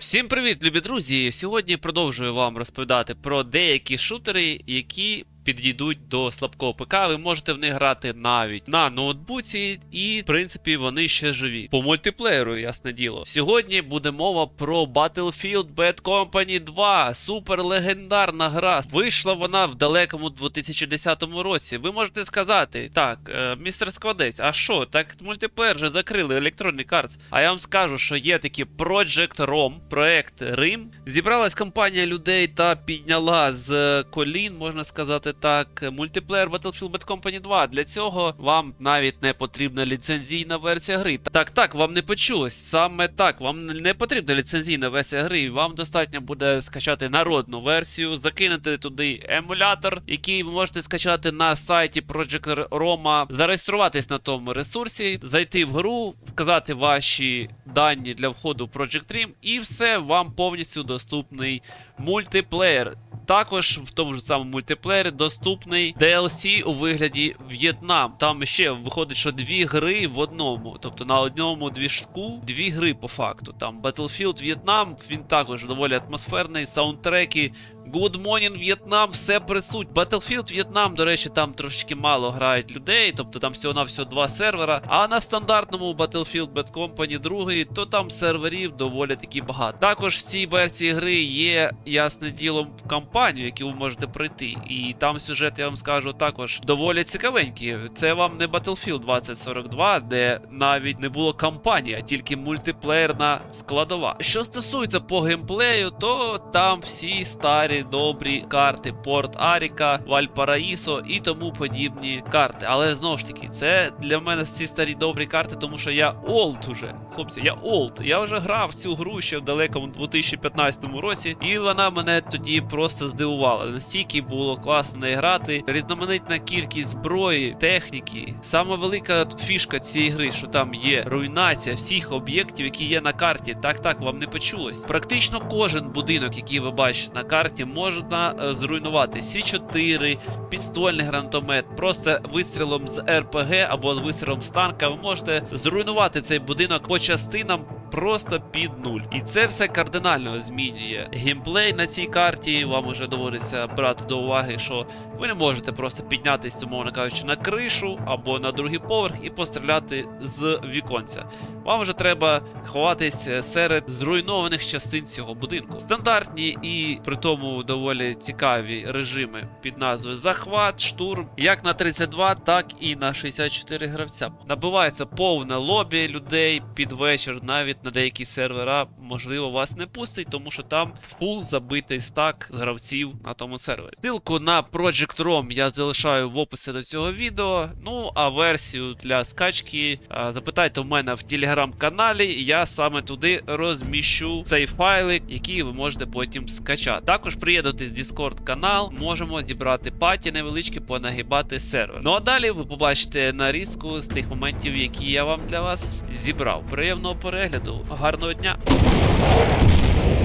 Всім привіт, любі друзі! Сьогодні продовжую вам розповідати про деякі шутери, які підійдуть до слабкого ПК. Ви можете в них грати навіть на ноутбуці, і в принципі вони ще живі. По мультиплеєру, ясне діло. Сьогодні буде мова про Battlefield Bad Company 2. Супер легендарна гра. Вийшла вона в далекому 2010 році. Ви можете сказати, так, е, містер Складець, а що, так мультиплеєр же закрили Electronic Arts. А я вам скажу, що є такі Project ROM, проект Рим. Зібралась компанія людей та підняла з колін, можна сказати так, мультиплеєр Battlefield Bad Company 2. Для цього вам навіть не потрібна ліцензійна версія гри. Так, так, вам не почулось. Саме так, вам не потрібна ліцензійна версія гри. Вам достатньо буде скачати народну версію, закинути туди емулятор, який ви можете скачати на сайті Project Roma, зареєструватись на тому ресурсі, зайти в гру, вказати ваші дані для входу в Project Dream, і все вам повністю доступний мультиплеєр. Також в тому ж самому мультиплеєрі доступний DLC у вигляді В'єтнам. Там ще виходить, що дві гри в одному. Тобто на одному двіжку дві гри по факту. Там Battlefield В'єтнам, він також доволі атмосферний, саундтреки. Good Morning В'єтнам, все присуть. Battlefield В'єтнам, до речі, там трошки мало грають людей, тобто там всього на всього два сервера. А на стандартному Battlefield Bad Company 2, то там серверів доволі таки багато. Також в цій версії гри є ясне діло кампанію, яку ви можете пройти. І там сюжет, я вам скажу, також доволі цікавенький. Це вам не Battlefield 2042, де навіть не було кампанії, а тільки мультиплеєрна складова. Що стосується по геймплею, то там всі старі добрі карти Порт Аріка, Вальпараїсо і тому подібні карти. Але знову ж таки, це для мене всі старі добрі карти, тому що я олд уже. Хлопці, я олд. Я вже грав цю гру ще в далекому 2015 році, і вона мене тоді просто здивувала. Настільки було класно грати, різноманітна кількість зброї, техніки. Саме велика фішка цієї гри, що там є руйнація всіх об'єктів, які є на карті. Так, так, вам не почулось. Практично кожен будинок, який ви бачите на карті, можна е, зруйнувати. Сі4, підствольний гранатомет, просто вистрілом з РПГ або вистрілом з танка ви можете зруйнувати цей будинок по частинам. Просто під нуль. І це все кардинально змінює. Геймплей на цій карті вам уже доводиться брати до уваги, що ви не можете просто піднятися, умовно кажучи, на кришу або на другий поверх і постріляти з віконця. Вам вже треба ховатись серед зруйнованих частин цього будинку. Стандартні і при тому доволі цікаві режими під назвою Захват, штурм, як на 32, так і на 64 гравця. Набивається повне лобі людей під вечір, навіть на деякі сервера, можливо, вас не пустить, тому що там фул забитий стак з гравців на тому сервері. Ссылку на Project ROM я залишаю в описі до цього відео. Ну а версію для скачки запитайте в мене в телеграм-каналі. Я саме туди розміщу цей файлик, який ви можете потім скачати. Також приєднуйтесь в Discord канал, можемо зібрати паті невеличкі, понагибати сервер. Ну а далі ви побачите нарізку з тих моментів, які я вам для вас зібрав. Приємного перегляду, гарного дня.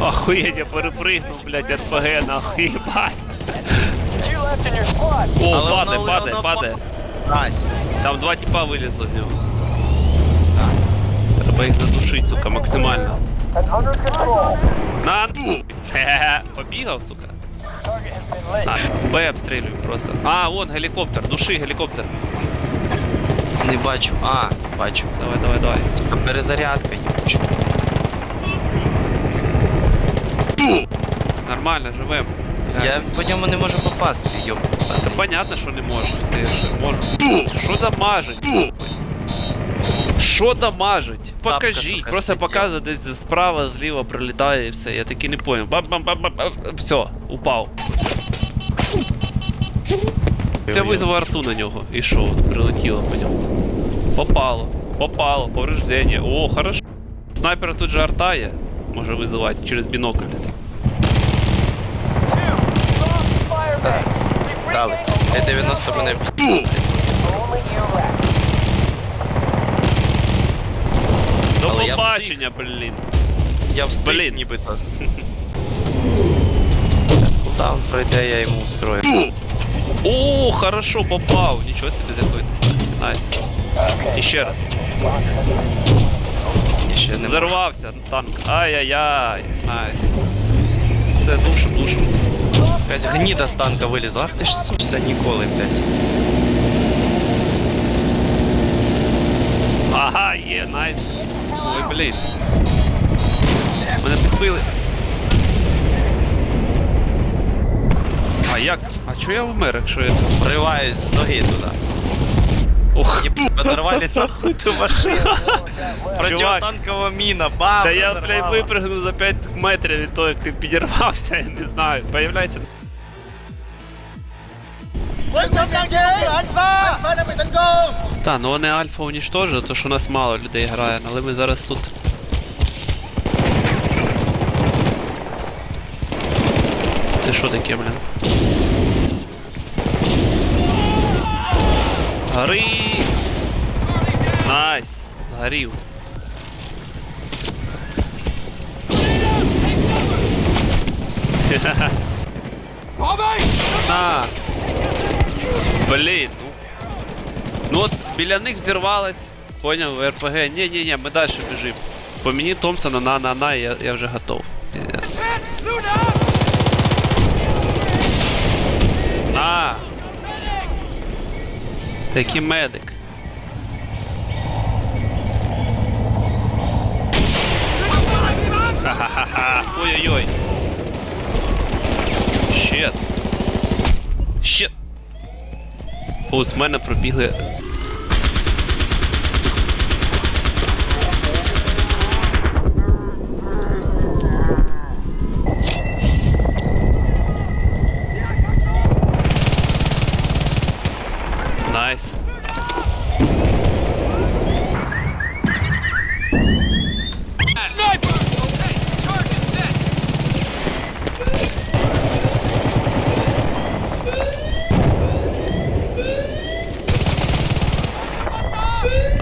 Охуєть, я перепригнув, блядь, РПГ, нахуй, їбать. О, Але паде, воно- паде, воно- паде. Ась. Там два тіпа вилізло з нього. Треба їх задушити, сука, максимально. На Хе-хе-хе. Побігав, сука. На, Б обстрілюю просто. А, вон гелікоптер, души гелікоптер. Не бачу. А, бачу. Давай, давай, давай. Сука, перезарядка їбуча. Нормально, живем. Я по ньому не можу попасти, йоп. Понятно, що не можеш. Ти ж можеш. Що дамажить? Що дамажить? Покажіть. сука, Просто показує десь справа, зліва прилітає і все. Я таки не понял. Бам-бам-бам-бам. Все, упав. Це визвав арту на нього. І що? Прилетіло по ньому. Попало. Попало. Повреждення. О, хорошо. Снайпера тут же арта є. Може визивати через бінокль. Two. Soft fire bay. We've Дали. regained Е-90 мене Only you left. До Але я побачення, блін. Я встиг Блін. нібито. Скулдаун пройде, я йому устрою. О, хорошо попав. Нічого собі з якої дистанції. Найс. І ще раз. І ще не. Зарвався танк. Ай-яй-яй. Найс. Все, душим, душим. Якась гніда з танка вилізла. Ах ти ж сучся ніколи, блядь. Ага, є, найс. Ой, блін. Мене підбили. А як? А чого я вмер, якщо я. Вриваюсь з ноги туди. Ох. Єб, подорвали нахуй ту машину. Противотанкова міна, бам! Та я, блядь, випрыгнув за 5 метрів від того, як ти підірвався, я не знаю. Появляйся. Та, ну вони альфа унічтожили, то що у нас мало людей грає, але ми зараз тут. Це що таке, блін? Гори! Найс! Згорів. На! Блін, ну. Ну от біля них взірвалась. Поняв, РПГ. Ні, ні, ні, ми далі біжимо. По мені Томпсона на на на, я, я вже готов. На! Такий медик. Ха-ха-ха-ха. Ой-ой-ой. Щет. Щет. Повз мене пробігли.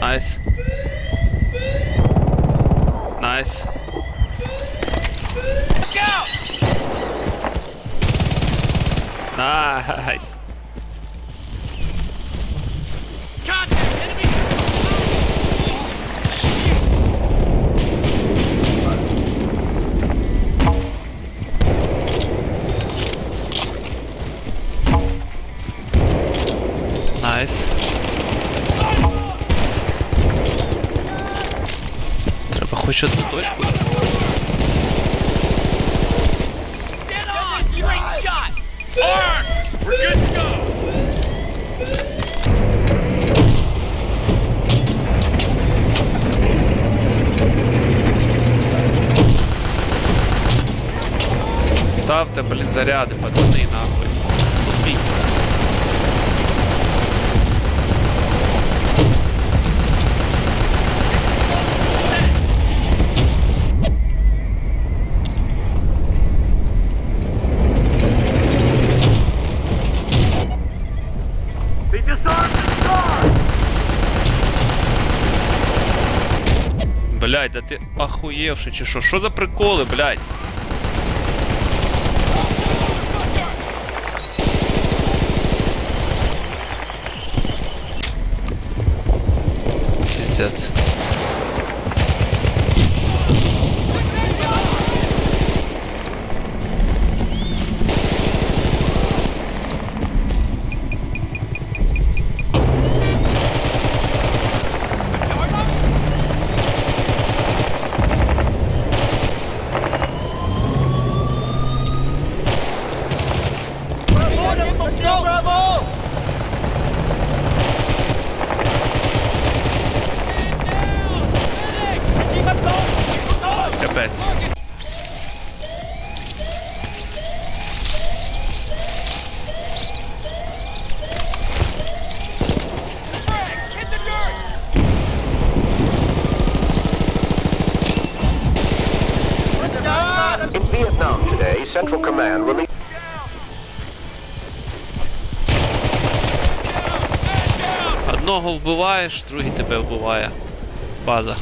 Найс. Найс. Найс. Хоч одну точку. Ставте, блін, заряди, пацани, нахуй. Тупіть. Блядь, да ти охуевший, чи що? Що за приколи, блядь? Пиздец. Command Release. Одного вбиваєш, другий тебе вбиває. База.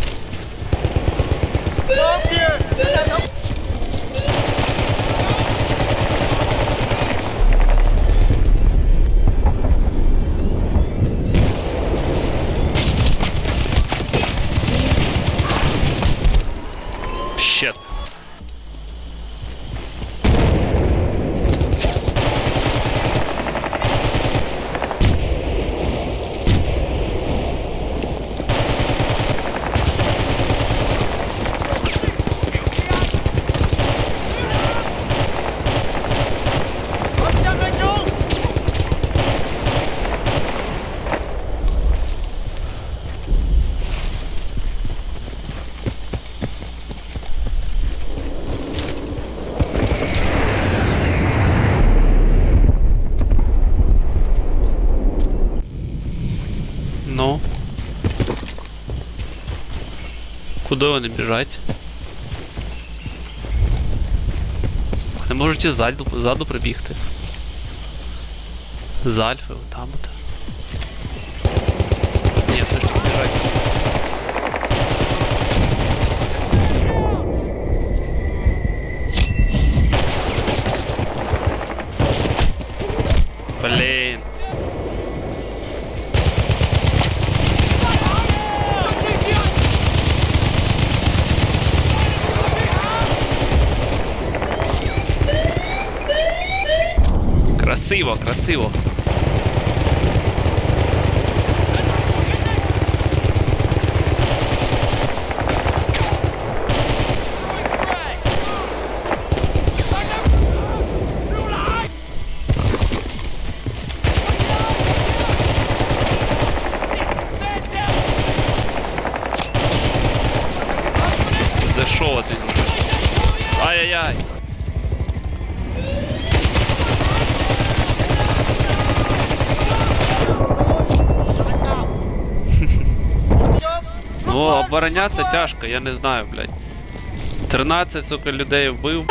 Куди вони біжать? Не можуть і ззаду, ззаду прибігти. З Альфи, там от. Ні, це ж тільки біжать. Блін. Красиво, красиво. Оборонятися тяжко, я не знаю, блядь. 13, сука, людей вбив,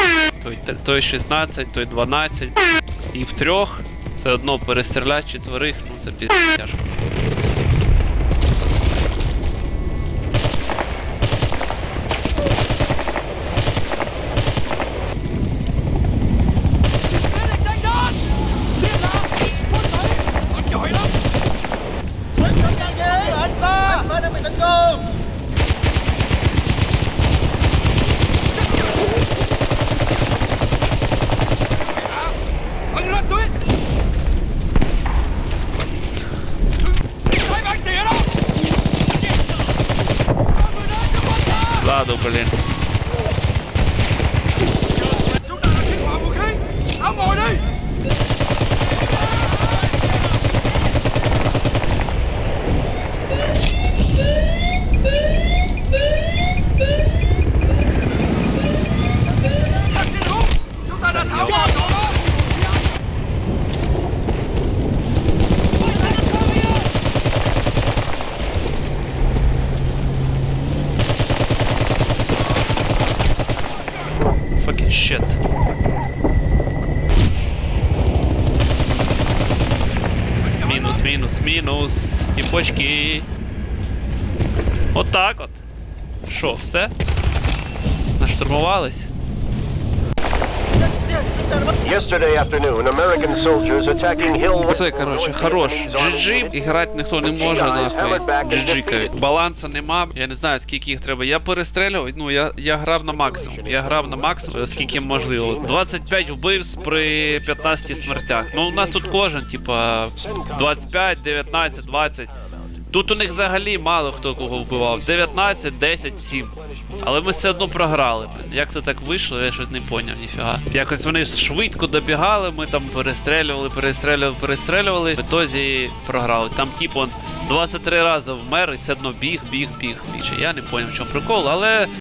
той, той 16, той 12. І в трьох все одно перестріляти четверих, ну це пізд тяжко. Мінус, мінус. Тіпочки. Отак от. Що, все? Наштурмувались? Це, коротше, хорош. GG, і грати ніхто не може, нахуй. GG. Баланса нема. Я не знаю, скільки їх треба. Я перестрілював, ну я, я грав на максимум. Я грав на максимум, скільки можливо. 25 вбивств при 15 смертях. Ну, у нас тут кожен, типа, 25, 19, 20. Тут у них взагалі мало хто кого вбивав. 19, 10, 7. Але ми все одно програли. Як це так вийшло, я щось не поняв, ніфіга. Якось вони швидко добігали, ми там перестрелювали, перестрелювали, перестрелювали. В ітозі програли. Там тип он 23 рази вмер і все одно біг, біг, біг. Я не поняв, в чому прикол, але